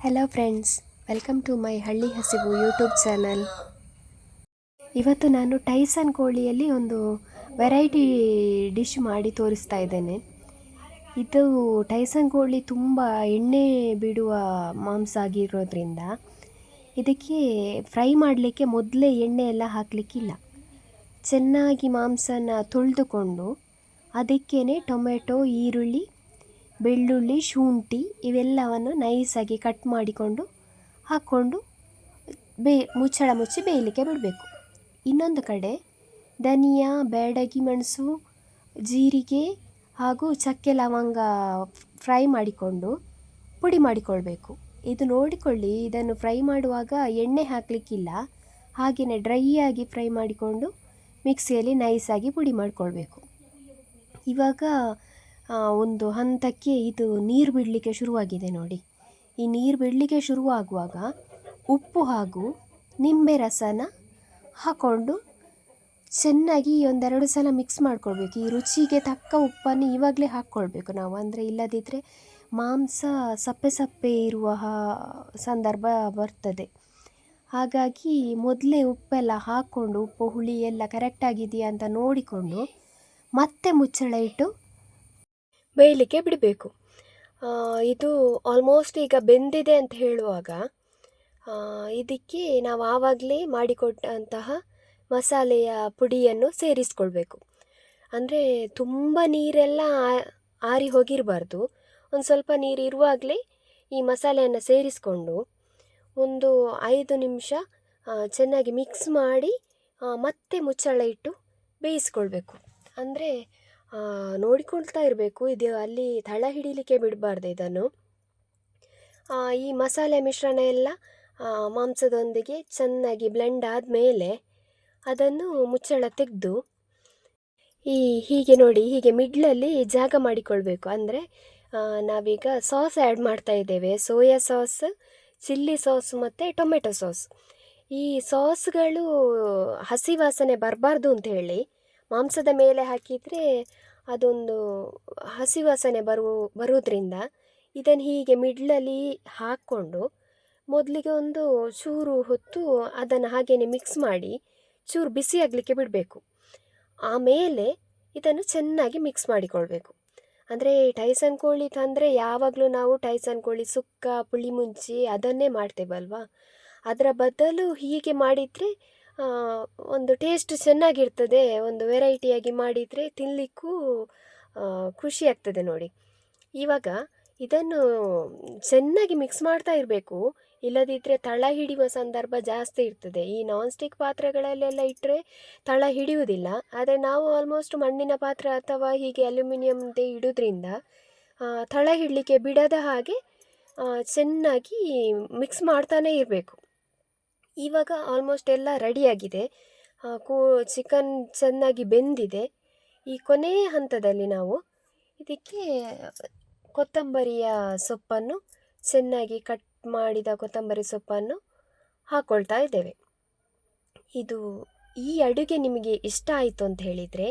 Hello friends welcome to my Halli Hasivu YouTube channel ಇವತ್ತು ನಾನು Tyson ಕೋಳಿಯಲ್ಲಿ ಒಂದು variety dish ಮಾಡಿ ತೋರಿಸ್ತಾ ಇದ್ದೇನೆ. ಇದು ಟೈಸನ್ ಕೋಳಿ ತುಂಬ ಎಣ್ಣೆ ಬಿಡುವ ಮಾಂಸ ಆಗಿರೋದ್ರಿಂದ ಇದಕ್ಕೆ ಫ್ರೈ ಮಾಡಲಿಕ್ಕೆ ಮೊದಲೇ ಎಣ್ಣೆ ಎಲ್ಲ ಹಾಕಲಿಕ್ಕಿಲ್ಲ. ಚೆನ್ನಾಗಿ ಮಾಂಸನ ತೊಳೆದುಕೊಂಡು ಅದಕ್ಕೇ ಟೊಮೆಟೊ, ಈರುಳ್ಳಿ ಬೆಳ್ಳುಳ್ಳಿ, ಶುಂಠಿ ಇವೆಲ್ಲವನ್ನು ನೈಸಾಗಿ ಕಟ್ ಮಾಡಿಕೊಂಡು ಹಾಕ್ಕೊಂಡು ಬೇ, ಮುಚ್ಚಳ ಮುಚ್ಚಿ ಬೇಯಲಿಕ್ಕೆ ಬಿಡಬೇಕು. ಇನ್ನೊಂದು ಕಡೆ ಧನಿಯಾ, ಬ್ಯಾಡಗಿ ಮೆಣಸು, ಜೀರಿಗೆ ಹಾಗೂ ಚಕ್ಕೆ ಲವಂಗ ಫ್ರೈ ಮಾಡಿಕೊಂಡು ಪುಡಿ ಮಾಡಿಕೊಳ್ಬೇಕು. ಇದು ನೋಡಿಕೊಳ್ಳಿ, ಇದನ್ನು ಫ್ರೈ ಮಾಡುವಾಗ ಎಣ್ಣೆ ಹಾಕಲಿಕ್ಕಿಲ್ಲ. ಹಾಗೆಯೇ ಡ್ರೈ ಆಗಿ ಫ್ರೈ ಮಾಡಿಕೊಂಡು ಮಿಕ್ಸಿಯಲ್ಲಿ ನೈಸಾಗಿ ಪುಡಿ ಮಾಡಿಕೊಳ್ಬೇಕು. ಇವಾಗ ಒಂದು ಹಂತಕ್ಕೆ ಇದು ನೀರು ಬಿಡಲಿಕ್ಕೆ ಶುರುವಾಗಿದೆ ನೋಡಿ. ಈ ನೀರು ಬಿಡಲಿಕ್ಕೆ ಶುರುವಾಗುವಾಗ ಉಪ್ಪು ಹಾಗೂ ನಿಂಬೆ ರಸನ ಹಾಕ್ಕೊಂಡು ಚೆನ್ನಾಗಿ ಒಂದೆರಡು ಸಲ ಮಿಕ್ಸ್ ಮಾಡ್ಕೊಳ್ಬೇಕು. ಈ ರುಚಿಗೆ ತಕ್ಕ ಉಪ್ಪನ್ನು ಇವಾಗಲೇ ಹಾಕ್ಕೊಳ್ಬೇಕು ನಾವು. ಅಂದರೆ ಇಲ್ಲದಿದ್ದರೆ ಮಾಂಸ ಸಪ್ಪೆ ಸಪ್ಪೆ ಇರುವ ಸಂದರ್ಭ ಬರ್ತದೆ. ಹಾಗಾಗಿ ಮೊದಲೇ ಉಪ್ಪೆಲ್ಲ ಹಾಕ್ಕೊಂಡು ಉಪ್ಪು, ಹುಳಿ ಎಲ್ಲ ಕರೆಕ್ಟಾಗಿದೆಯಾ ಅಂತ ನೋಡಿಕೊಂಡು ಮತ್ತೆ ಮುಚ್ಚಳ ಇಟ್ಟು ಬೇಯಲಿಕ್ಕೆ ಬಿಡಬೇಕು. ಇದು ಆಲ್ಮೋಸ್ಟ್ ಈಗ ಬೆಂದಿದೆ ಅಂತ ಹೇಳುವಾಗ ಇದಕ್ಕೆ ನಾವು ಆವಾಗಲೇ ಮಾಡಿಕೊಟ್ಟಂತಹ ಮಸಾಲೆಯ ಪುಡಿಯನ್ನು ಸೇರಿಸ್ಕೊಳ್ಬೇಕು. ಅಂದರೆ ತುಂಬ ನೀರೆಲ್ಲ ಆರಿ ಹೋಗಿರಬಾರ್ದು. ಒಂದು ಸ್ವಲ್ಪ ನೀರು ಇರುವಾಗಲೇ ಈ ಮಸಾಲೆಯನ್ನು ಸೇರಿಸ್ಕೊಂಡು ಒಂದು ಐದು ನಿಮಿಷ ಚೆನ್ನಾಗಿ ಮಿಕ್ಸ್ ಮಾಡಿ ಮತ್ತೆ ಮುಚ್ಚಳ ಇಟ್ಟು ಬೇಯಿಸ್ಕೊಳ್ಬೇಕು. ಅಂದರೆ ನೋಡಿಕೊಳ್ತಾ ಇರಬೇಕು. ಇದು ಅಲ್ಲಿ ತಳ ಹಿಡಿಲಿಕ್ಕೆ ಬಿಡಬಾರ್ದು ಇದನ್ನು. ಈ ಮಸಾಲೆ ಮಿಶ್ರಣ ಎಲ್ಲ ಮಾಂಸದೊಂದಿಗೆ ಚೆನ್ನಾಗಿ ಬ್ಲೆಂಡ್ ಆದಮೇಲೆ ಅದನ್ನು ಮುಚ್ಚಳ ತೆಗೆದು, ಈ ಹೀಗೆ ನೋಡಿ, ಹೀಗೆ ಮಿಡ್ಲಲ್ಲಿ ಜಾಗ ಮಾಡಿಕೊಳ್ಬೇಕು. ಅಂದರೆ ನಾವೀಗ ಸಾಸ್ ಆ್ಯಡ್ ಮಾಡ್ತಾ ಇದ್ದೇವೆ. ಸೋಯಾ ಸಾಸ್ ಚಿಲ್ಲಿ ಸಾಸ್ ಮತ್ತು ಟೊಮೆಟೊ ಸಾಸ್ ಈ ಸಾಸ್ಗಳು ಹಸಿ ವಾಸನೆ ಬರಬಾರ್ದು ಅಂತ ಹೇಳಿ ಮಾಂಸದ ಮೇಲೆ ಹಾಕಿದರೆ ಅದೊಂದು ಹಸಿ ವಾಸನೆ ಬರು ಬರೋದ್ರಿಂದ ಇದನ್ನು ಹೀಗೆ ಮಿಡ್ಲಲ್ಲಿ ಹಾಕ್ಕೊಂಡು ಮೊದಲಿಗೆ ಒಂದು ಚೂರು ಹೊತ್ತು ಅದನ್ನು ಹಾಗೆಯೇ ಮಿಕ್ಸ್ ಮಾಡಿ ಚೂರು ಬಿಸಿ ಆಗಲಿಕ್ಕೆ ಬಿಡಬೇಕು. ಆಮೇಲೆ ಇದನ್ನು ಚೆನ್ನಾಗಿ ಮಿಕ್ಸ್ ಮಾಡಿಕೊಳ್ಬೇಕು. ಅಂದರೆ ಟೈಸನ್ ಕೋಳಿ ತಂದರೆ ಯಾವಾಗಲೂ ನಾವು ಟೈಸನ್ ಕೋಳಿ ಸುಕ್ಕ ಪುಳಿ ಮುಂಚಿ ಅದನ್ನೇ ಮಾಡ್ತೇವಲ್ವಾ? ಅದರ ಬದಲು ಹೀಗೆ ಮಾಡಿದರೆ ಒಂದು ಟೇಸ್ಟ್ ಚೆನ್ನಾಗಿರ್ತದೆ, ಒಂದು ವೆರೈಟಿಯಾಗಿ ಮಾಡಿದರೆ ತಿನ್ನಲಿಕ್ಕೂ ಖುಷಿ ಆಗ್ತದೆ ನೋಡಿ. ಇವಾಗ ಇದನ್ನು ಚೆನ್ನಾಗಿ ಮಿಕ್ಸ್ ಮಾಡ್ತಾ ಇರಬೇಕು. ಇಲ್ಲದಿದ್ದರೆ ತಳ ಹಿಡಿಯುವ ಸಂದರ್ಭ ಜಾಸ್ತಿ ಇರ್ತದೆ. ಈ ನಾನ್ ಸ್ಟಿಕ್ ಪಾತ್ರೆಗಳಲ್ಲೆಲ್ಲ ಇಟ್ಟರೆ ತಳ ಹಿಡಿಯುವುದಿಲ್ಲ. ಆದರೆ ನಾವು ಆಲ್ಮೋಸ್ಟ್ ಮಣ್ಣಿನ ಪಾತ್ರೆ ಅಥವಾ ಹೀಗೆ ಅಲ್ಯೂಮಿನಿಯಮ್ದೇ ಇಡೋದ್ರಿಂದ ತಳ ಹಿಡಲಿಕ್ಕೆ ಬಿಡದ ಹಾಗೆ ಚೆನ್ನಾಗಿ ಮಿಕ್ಸ್ ಮಾಡ್ತಾನೇ ಇರಬೇಕು. ಇವಾಗ ಆಲ್ಮೋಸ್ಟ್ ಎಲ್ಲ ರೆಡಿಯಾಗಿದೆ ಕೂ ಚಿಕನ್ ಚೆನ್ನಾಗಿ ಬೆಂದಿದೆ. ಈ ಕೊನೆಯ ಹಂತದಲ್ಲಿ ನಾವು ಇದಕ್ಕೆ ಕೊತ್ತಂಬರಿಯ ಸೊಪ್ಪನ್ನು ಚೆನ್ನಾಗಿ ಕಟ್ ಮಾಡಿದ ಕೊತ್ತಂಬರಿ ಸೊಪ್ಪನ್ನು ಹಾಕ್ಕೊಳ್ತಾ ಇದ್ದೇವೆ. ಇದು ಈ ಅಡುಗೆ ನಿಮಗೆ ಇಷ್ಟ ಆಯಿತು ಅಂತ ಹೇಳಿದರೆ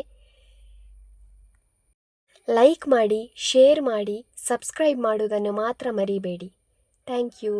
ಲೈಕ್ ಮಾಡಿ ಶೇರ್ ಮಾಡಿ ಸಬ್ಸ್ಕ್ರೈಬ್ ಮಾಡುವುದನ್ನು ಮಾತ್ರ ಮರಿಬೇಡಿ. Thank you